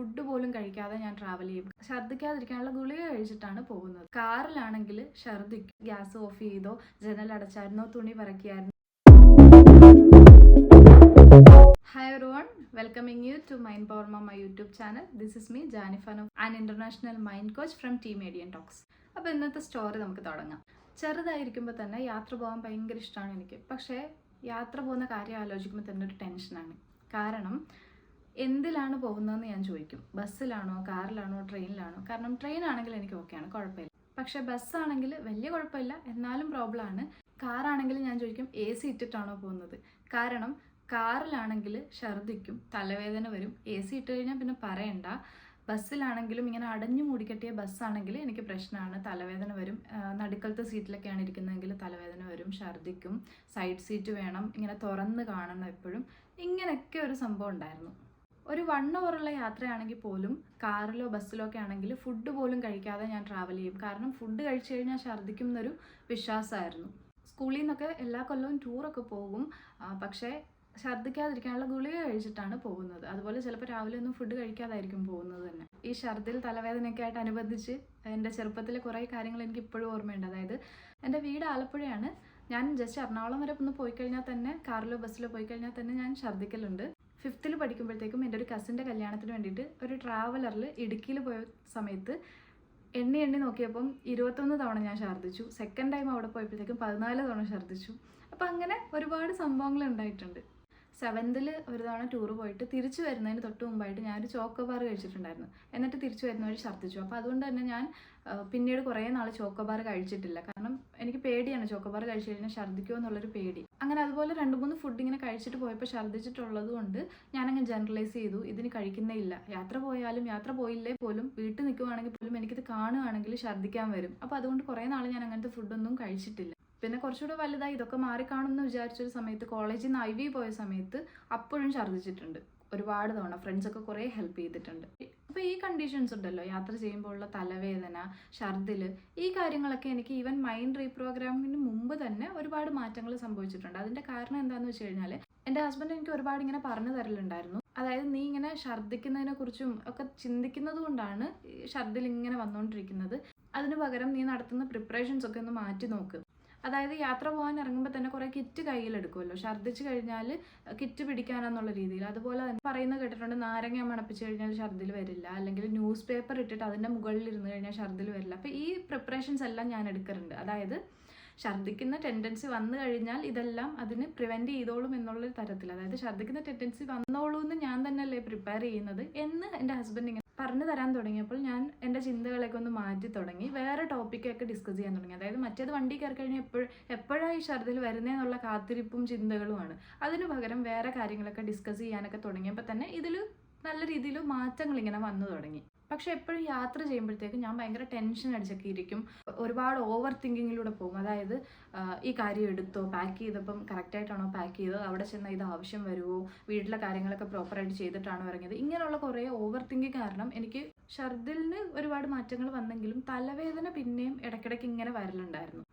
Food പോലും കഴിക്കാതെ ഞാൻ ട്രാവൽ ചെയ്യും. ഛർദ്ദിക്കാതിരിക്കാനുള്ള ഗുളിക കഴിച്ചിട്ടാണ് പോകുന്നത്. കാറിലാണെങ്കിൽ ഛർദ്ദിക്കും. ഗ്യാസ് ഓഫ് ചെയ്തോ ജനൽ അടച്ചായിരുന്നോ തുണി പറക്കിയായിരുന്നു. Hi everyone welcoming you to mind power my YouTube channel this is me ജാനിഫാനോ an international mind coach from team median talks അപ്പോൾ ഇന്നത്തെ സ്റ്റോറി നമുക്ക് തുടങ്ങാം. ചെറുതായിരിക്കുമ്പോൾ തന്നെ യാത്ര പോകാൻ ഭയങ്കര ഇഷ്ടമാണ് എനിക്ക്. പക്ഷേ യാത്ര പോകുന്ന കാര്യം ആലോചിക്കുമ്പോൾ തന്നെ ഒരു ടെൻഷനാണ് കാരണം എന്തിലാണ് പോകുന്നതെന്ന് ഞാൻ ചോദിക്കും. ബസ്സിലാണോ കാറിലാണോ ട്രെയിനിലാണോ? കാരണം ട്രെയിൻ ആണെങ്കിൽ എനിക്ക് ഓക്കെയാണ് കുഴപ്പമില്ല. പക്ഷേ ബസ്സാണെങ്കിൽ വലിയ കുഴപ്പമില്ല എന്നാലും പ്രോബ്ലമാണ് കാറാണെങ്കിൽ ഞാൻ ചോദിക്കും എ സി ഇട്ടിട്ടാണോ പോകുന്നത്? കാരണം കാറിലാണെങ്കിൽ ഛർദിക്കും തലവേദന വരും. എ സി ഇട്ട് കഴിഞ്ഞാൽ പിന്നെ പറയണ്ട. ബസ്സിലാണെങ്കിലും ഇങ്ങനെ അടഞ്ഞു മൂടിക്കെട്ടിയ ബസ്സാണെങ്കിൽ എനിക്ക് പ്രശ്നമാണ് തലവേദന വരും. നടുക്കലത്തെ സീറ്റിലൊക്കെയാണ് ഇരിക്കുന്നതെങ്കിൽ തലവേദന വരും ഛർദിക്കും സൈഡ് സീറ്റ് വേണം ഇങ്ങനെ തുറന്ന് കാണണം എപ്പോഴും. ഇങ്ങനെയൊക്കെ ഒരു സംഭവം ഉണ്ടായിരുന്നു. ഒരു വൺ അവറുള്ള യാത്രയാണെങ്കിൽ പോലും കാറിലോ ബസ്സിലോ ഒക്കെ ആണെങ്കിൽ ഫുഡ് പോലും കഴിക്കാതെ ഞാൻ ട്രാവൽ ചെയ്യും. കാരണം ഫുഡ് കഴിച്ചു കഴിഞ്ഞാൽ ഛർദ്ദിക്കും എന്നൊരു വിശ്വാസമായിരുന്നു. സ്കൂളിൽ നിന്നൊക്കെ എല്ലാ കൊല്ലവും ടൂറൊക്കെ പോകും. പക്ഷേ ഛർദ്ദിക്കാതിരിക്കാനുള്ള ഗുളിക കഴിച്ചിട്ടാണ് പോകുന്നത്. അതുപോലെ ചിലപ്പോൾ രാവിലെ ഒന്നും ഫുഡ് കഴിക്കാതായിരിക്കും പോകുന്നത് തന്നെ. ഈ ഛർദിൽ തലവേദനയൊക്കെ ആയിട്ട് അനുബന്ധിച്ച് എന്റെ ചെറുപ്പത്തിലെ കുറേ കാര്യങ്ങൾ എനിക്ക് ഇപ്പോഴും ഓർമ്മയുണ്ട്. അതായത് എന്റെ വീട് ആലപ്പുഴയാണ്. ഞാൻ ജസ്റ്റ് എറണാകുളം വരെ ഒന്ന് പോയി കഴിഞ്ഞാൽ തന്നെ കാറിലോ ബസ്സിലോ പോയി കഴിഞ്ഞാൽ തന്നെ ഞാൻ ഛർദ്ദിക്കലുണ്ട് ഫിഫ്ത്തിൽ പഠിക്കുമ്പോഴത്തേക്കും എന്റെ ഒരു കസിന്റെ കല്യാണത്തിന് വേണ്ടിയിട്ട് ഒരു ട്രാവലറിൽ ഇടുക്കിയിൽ പോയ സമയത്ത് എണ്ണി എണ്ണി നോക്കിയപ്പം ഇരുപത്തൊന്ന് തവണ ഞാൻ ഛർദ്ദിച്ചു സെക്കൻഡ് ടൈം അവിടെ പോയപ്പോഴത്തേക്കും പതിനാല് തവണ ഛർദ്ദിച്ചു അപ്പം അങ്ങനെ ഒരുപാട് സംഭവങ്ങൾ ഉണ്ടായിട്ടുണ്ട്. സെവൻത്തിൽ ഒരു തവണ ടൂർ പോയിട്ട് തിരിച്ചു വരുന്നതിന് തൊട്ട് മുമ്പായിട്ട് ഞാനൊരു ചോക്കോബാർ കഴിച്ചിട്ടുണ്ടായിരുന്നു. എന്നിട്ട് തിരിച്ചു വരുന്ന വഴി ഛർദ്ദിച്ചു. അപ്പോൾ അതുകൊണ്ട് തന്നെ ഞാൻ പിന്നീട് കുറേ നാൾ ചോക്കോബാർ കഴിച്ചിട്ടില്ല. കാരണം എനിക്ക് പേടിയാണ് ചോക്കോബാർ കഴിച്ചു കഴിഞ്ഞാൽ ഛർദ്ദിക്കുമോ എന്നുള്ളൊരു പേടി. അങ്ങനെ അതുപോലെ രണ്ട് മൂന്ന് ഫുഡ് ഇങ്ങനെ കഴിച്ചിട്ട് പോയപ്പോൾ ഛർദ്ദിച്ചിട്ടുള്ളത് കൊണ്ട് ഞാനങ്ങ് ജനറലൈസ് ചെയ്തു. ഇതിന് കഴിക്കുന്നേ ഇല്ല. യാത്ര പോയാലും യാത്ര പോയില്ലേ പോലും വീട്ടിൽ നിൽക്കുവാണെങ്കിൽ പോലും എനിക്കിത് കാണുകയാണെങ്കിൽ ഛർദ്ദിക്കാൻ വരും. അപ്പോൾ അതുകൊണ്ട് കുറേ നാൾ ഞാൻ അങ്ങനത്തെ ഫുഡൊന്നും കഴിച്ചിട്ടില്ല. പിന്നെ കുറച്ചുകൂടെ വലുതായി ഇതൊക്കെ മാറിക്കാണും എന്ന് വിചാരിച്ചൊരു സമയത്ത് കോളേജിൽ നിന്ന് ഐ വി പോയ സമയത്ത് അപ്പോഴും ഛർദ്ദിച്ചിട്ടുണ്ട്. ഒരുപാട് തവണ ഫ്രണ്ട്സൊക്കെ കുറേ ഹെൽപ്പ് ചെയ്തിട്ടുണ്ട്. അപ്പോൾ ഈ കണ്ടീഷൻസ് ഉണ്ടല്ലോ യാത്ര ചെയ്യുമ്പോൾ ഉള്ള തലവേദന ഛർദിൽ ഈ കാര്യങ്ങളൊക്കെ എനിക്ക് ഈവൻ മൈൻഡ് റീപ്രോഗ്രാമിന് മുമ്പ് തന്നെ ഒരുപാട് മാറ്റങ്ങൾ സംഭവിച്ചിട്ടുണ്ട്. അതിന്റെ കാരണം എന്താണെന്ന് വെച്ച് കഴിഞ്ഞാൽ എന്റെ ഹസ്ബൻഡ് എനിക്ക് ഒരുപാട് ഇങ്ങനെ പറഞ്ഞു തരലുണ്ടായിരുന്നു. അതായത് നീ ഇങ്ങനെ ഛർദ്ദിക്കുന്നതിനെ കുറിച്ചും ഒക്കെ ചിന്തിക്കുന്നത് കൊണ്ടാണ് ഛർദിൽ ഇങ്ങനെ വന്നുകൊണ്ടിരിക്കുന്നത് അതിന് പകരം നീ നടത്തുന്ന പ്രിപ്പറേഷൻസ് ഒക്കെ ഒന്ന് മാറ്റി നോക്ക്. അതായത് യാത്ര പോകാൻ ഇറങ്ങുമ്പോൾ തന്നെ കുറേ കിറ്റ് കയ്യിലെടുക്കുമല്ലോ. ഛർദ്ദിച്ചു കഴിഞ്ഞാൽ കിറ്റ് പിടിക്കാനെന്നുള്ള രീതിയിൽ. അതുപോലെ തന്നെ പറയുന്ന കേട്ടിട്ടുണ്ട് നാരങ്ങ മണപ്പിച്ച് കഴിഞ്ഞാൽ ഛർദ്ദിൽ വരില്ല. അല്ലെങ്കിൽ ന്യൂസ് പേപ്പർ ഇട്ടിട്ട് അതിന്റെ മുകളിൽ ഇരുന്ന് കഴിഞ്ഞാൽ ഛർദ്ദിൽ വരില്ല. അപ്പോൾ ഈ പ്രിപ്പറേഷൻസ് എല്ലാം ഞാൻ എടുക്കാറുണ്ട്. അതായത് ഛർദ്ദിക്കുന്ന ടെൻഡൻസി വന്നു കഴിഞ്ഞാൽ ഇതെല്ലാം അതിന് പ്രിവെന്റ് ചെയ്തോളും എന്നുള്ള തരത്തിൽ. അതായത് ഛർദ്ദിക്കുന്ന ടെൻഡൻസി വന്നോളൂ എന്ന് ഞാൻ തന്നെയല്ലേ പ്രിപ്പയർ ചെയ്യുന്നത് എന്ന് എന്റെ ഹസ്ബൻഡ് ഇങ്ങനെ പറഞ്ഞു തരാൻ തുടങ്ങിയപ്പോൾ എന്റെ ചിന്തകളൊക്കെ ഒന്ന് മാറ്റി തുടങ്ങി. വേറെ ടോപ്പിക്കൊക്കെ ഡിസ്കസ് ചെയ്യാൻ തുടങ്ങി. അതായത് മറ്റേത് വണ്ടി കയറി കഴിഞ്ഞാൽ എപ്പോഴും എപ്പോഴാണ് ഈ ഛർദിൽ വരുന്നതെന്നുള്ള കാത്തിരിപ്പും ചിന്തകളുമാണ്. അതിനു പകരം വേറെ കാര്യങ്ങളൊക്കെ ഡിസ്കസ് ചെയ്യാനൊക്കെ തുടങ്ങിയപ്പോൾ തന്നെ ഇതിൽ നല്ല രീതിയിൽ മാറ്റങ്ങൾ ഇങ്ങനെ വന്നു തുടങ്ങി. പക്ഷെ എപ്പോഴും യാത്ര ചെയ്യുമ്പോഴത്തേക്കും ഞാൻ ഭയങ്കര ടെൻഷൻ അടിച്ചൊക്കെ ഇരിക്കും. ഒരുപാട് ഓവർ തിങ്കിങ്ങിലൂടെ പോകും. അതായത് ഈ കാര്യം എടുത്തോ പാക്ക് ചെയ്തപ്പം കറക്റ്റായിട്ടാണോ പാക്ക് ചെയ്തത് അവിടെ ചെന്നാൽ ഇത് ആവശ്യം വരുമോ വീട്ടിലെ കാര്യങ്ങളൊക്കെ പ്രോപ്പറായിട്ട് ചെയ്തിട്ടാണോ ഇറങ്ങിയത്? ഇങ്ങനെയുള്ള കുറേ ഓവർ തിങ്കിങ് കാരണം എനിക്ക് ഷർദിലിന് ഒരുപാട് മാറ്റങ്ങൾ വന്നെങ്കിലും തലവേദന പിന്നെയും ഇടയ്ക്കിടയ്ക്ക് ഇങ്ങനെ വരലുണ്ടായിരുന്നു.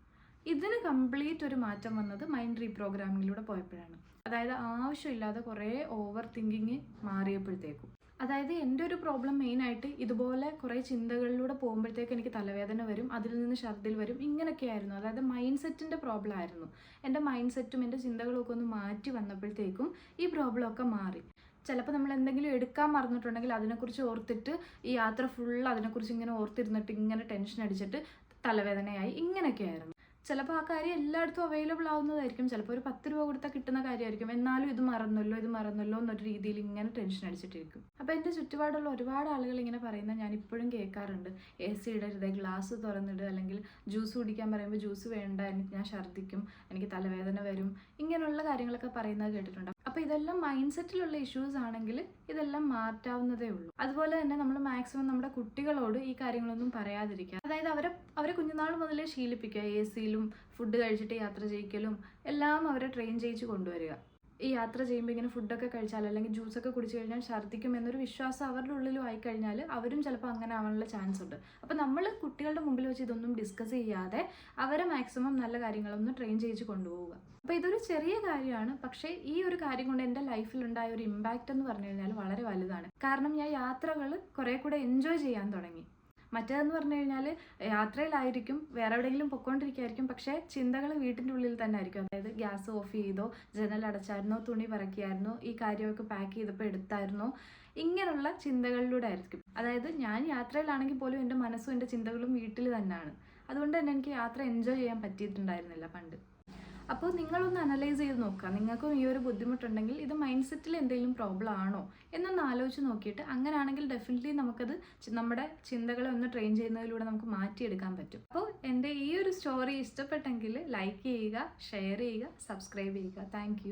ഇതിന് കംപ്ലീറ്റ് ഒരു മാറ്റം വന്നത് മൈൻഡ് റീപ്രോഗ്രാമിങ്ങിലൂടെ പോയപ്പോഴാണ്. അതായത് ആവശ്യമില്ലാതെ കുറേ ഓവർ തിങ്കിങ് മാറിയപ്പോഴത്തേക്കും. അതായത് എന്റെ ഒരു പ്രോബ്ലം മെയിനായിട്ട് ഇതുപോലെ കുറേ ചിന്തകളിലൂടെ പോകുമ്പോഴത്തേക്ക് എനിക്ക് തലവേദന വരും അതിൽ നിന്ന് ഛർദിൽ വരും ഇങ്ങനെയൊക്കെ ആയിരുന്നു അതായത് മൈൻഡ് സെറ്റിന്റെ പ്രോബ്ലം ആയിരുന്നു. എന്റെ മൈൻഡ് സെറ്റും എന്റെ ചിന്തകളും ഒക്കെ ഒന്ന് മാറ്റി വന്നപ്പോഴത്തേക്കും ഈ പ്രോബ്ലം ഒക്കെ മാറി. ചിലപ്പോൾ നമ്മൾ എന്തെങ്കിലും എടുക്കാൻ മറന്നിട്ടുണ്ടെങ്കിൽ അതിനെക്കുറിച്ച് ഓർത്തിട്ട് ഈ യാത്ര ഫുൾ അതിനെക്കുറിച്ച് ഇങ്ങനെ ഓർത്തിരുന്നിട്ട് ഇങ്ങനെ ടെൻഷൻ അടിച്ചിട്ട് തലവേദനയായി ഇങ്ങനെയൊക്കെ ആയിരുന്നു ചിലപ്പോൾ ആ കാര്യം എല്ലായിടത്തും അവൈലബിൾ ആവുന്നതായിരിക്കും. ചിലപ്പോൾ ഒരു പത്ത് രൂപ കൊടുത്താൽ കിട്ടുന്ന കാര്യമായിരിക്കും. എന്നാലും ഇത് മറന്നല്ലോ ഇത് മറന്നല്ലോ എന്നൊരു രീതിയിൽ ഇങ്ങനെ ടെൻഷൻ അടിച്ചിട്ടിരിക്കും. അപ്പോൾ എന്റെ ചുറ്റുപാടുള്ള ഒരുപാട് ആളുകൾ ഇങ്ങനെ പറയുന്ന ഞാൻ ഇപ്പോഴും കേൾക്കാറുണ്ട്. എ സി ഇടരുത് ഗ്ലാസ് തുറന്നിടുക അല്ലെങ്കിൽ ജ്യൂസ് കുടിക്കാൻ പറയുമ്പോൾ ജ്യൂസ് വേണ്ട എനിക്ക് ഞാൻ ഛർദ്ദിക്കും എനിക്ക് തലവേദന വരും ഇങ്ങനെയുള്ള കാര്യങ്ങളൊക്കെ പറയുന്നത് കേട്ടിട്ടുണ്ട്. അപ്പോൾ ഇതെല്ലാം മൈൻഡ് സെറ്റിലുള്ള ഇഷ്യൂസ് ആണെങ്കിൽ ഇതെല്ലാം മാറ്റാവുന്നതേ ഉള്ളൂ. അതുപോലെ തന്നെ നമ്മൾ മാക്സിമം നമ്മുടെ കുട്ടികളോട് ഈ കാര്യങ്ങളൊന്നും പറയാതിരിക്കുക അതായത് അവരെ അവരെ കുഞ്ഞുനാൾ മുതലേ ശീലിപ്പിക്കുക. എ സിയിലും ഫുഡ് കഴിച്ചിട്ട് യാത്ര ചെയ്യിക്കലും എല്ലാം അവരെ ട്രെയിൻ ചെയ്യിച്ച് കൊണ്ടുവരിക. ഈ യാത്ര ചെയ്യുമ്പോൾ ഇങ്ങനെ ഫുഡൊക്കെ കഴിച്ചാൽ അല്ലെങ്കിൽ ജ്യൂസൊക്കെ കുടിച്ചു കഴിഞ്ഞാൽ ഛർദ്ദിക്കും എന്നൊരു വിശ്വാസം അവരുടെ ഉള്ളിലും ആയിക്കഴിഞ്ഞാൽ അവരും ചിലപ്പോൾ അങ്ങനെ ആവാനുള്ള ചാൻസ് ഉണ്ട്. അപ്പോൾ നമ്മൾ കുട്ടികളുടെ മുമ്പിൽ വെച്ച് ഇതൊന്നും ഡിസ്കസ് ചെയ്യാതെ അവരെ മാക്സിമം നല്ല കാര്യങ്ങളൊന്ന് ട്രെയിൻ ചെയ്യിച്ച് കൊണ്ടുപോവുക. അപ്പോൾ ഇതൊരു ചെറിയ കാര്യമാണ്. പക്ഷേ ഈ ഒരു കാര്യം കൊണ്ട് എന്റെ ലൈഫിൽ ഉണ്ടായ ഒരു ഇമ്പാക്റ്റ് എന്ന് പറഞ്ഞു കഴിഞ്ഞാൽ വളരെ വലുതാണ്. കാരണം ഞാൻ യാത്രകൾ കുറേ കൂടെ എൻജോയ് ചെയ്യാൻ തുടങ്ങി. മറ്റേതെന്ന് പറഞ്ഞു കഴിഞ്ഞാൽ യാത്രയിലായിരിക്കും വേറെ എവിടെയെങ്കിലും പൊക്കോണ്ടിരിക്കുകയായിരിക്കും പക്ഷേ ചിന്തകൾ വീട്ടിന്റെ ഉള്ളിൽ തന്നെ ആയിരിക്കും അതായത് ഗ്യാസ് ഓഫ് ചെയ്തോ ജനൽ അടച്ചായിരുന്നോ തുണി പറക്കിയായിരുന്നോ ഈ കാര്യമൊക്കെ പാക്ക് ചെയ്തപ്പോൾ എടുത്തായിരുന്നോ ഇങ്ങനെയുള്ള ചിന്തകളിലൂടെ ആയിരിക്കും. അതായത് ഞാൻ യാത്രയിലാണെങ്കിൽ പോലും എന്റെ മനസ്സും എന്റെ ചിന്തകളും വീട്ടിൽ തന്നെയാണ് അതുകൊണ്ട് തന്നെ എനിക്ക് യാത്ര എൻജോയ് ചെയ്യാൻ പറ്റിയിട്ടുണ്ടായിരുന്നില്ല പണ്ട്. അപ്പോൾ നിങ്ങളൊന്ന് അനലൈസ് ചെയ്ത് നോക്കുക. നിങ്ങൾക്കും ഈ ഒരു ബുദ്ധിമുട്ടുണ്ടെങ്കിൽ ഇത് മൈൻഡ് സെറ്റിൽ എന്തെങ്കിലും പ്രോബ്ലം ആണോ എന്നൊന്ന് ആലോചിച്ച് നോക്കിയിട്ട് അങ്ങനെയാണെങ്കിൽ ഡെഫിനറ്റ്ലി നമുക്കത് നമ്മുടെ ചിന്തകളെ ഒന്ന് ട്രെയിൻ ചെയ്യുന്നതിലൂടെ നമുക്ക് മാറ്റിയെടുക്കാൻ പറ്റും. അപ്പോൾ എന്റെ ഈ ഒരു സ്റ്റോറി ഇഷ്ടപ്പെട്ടെങ്കിൽ ലൈക്ക് ചെയ്യുക ഷെയർ ചെയ്യുക സബ്സ്ക്രൈബ് ചെയ്യുക. താങ്ക്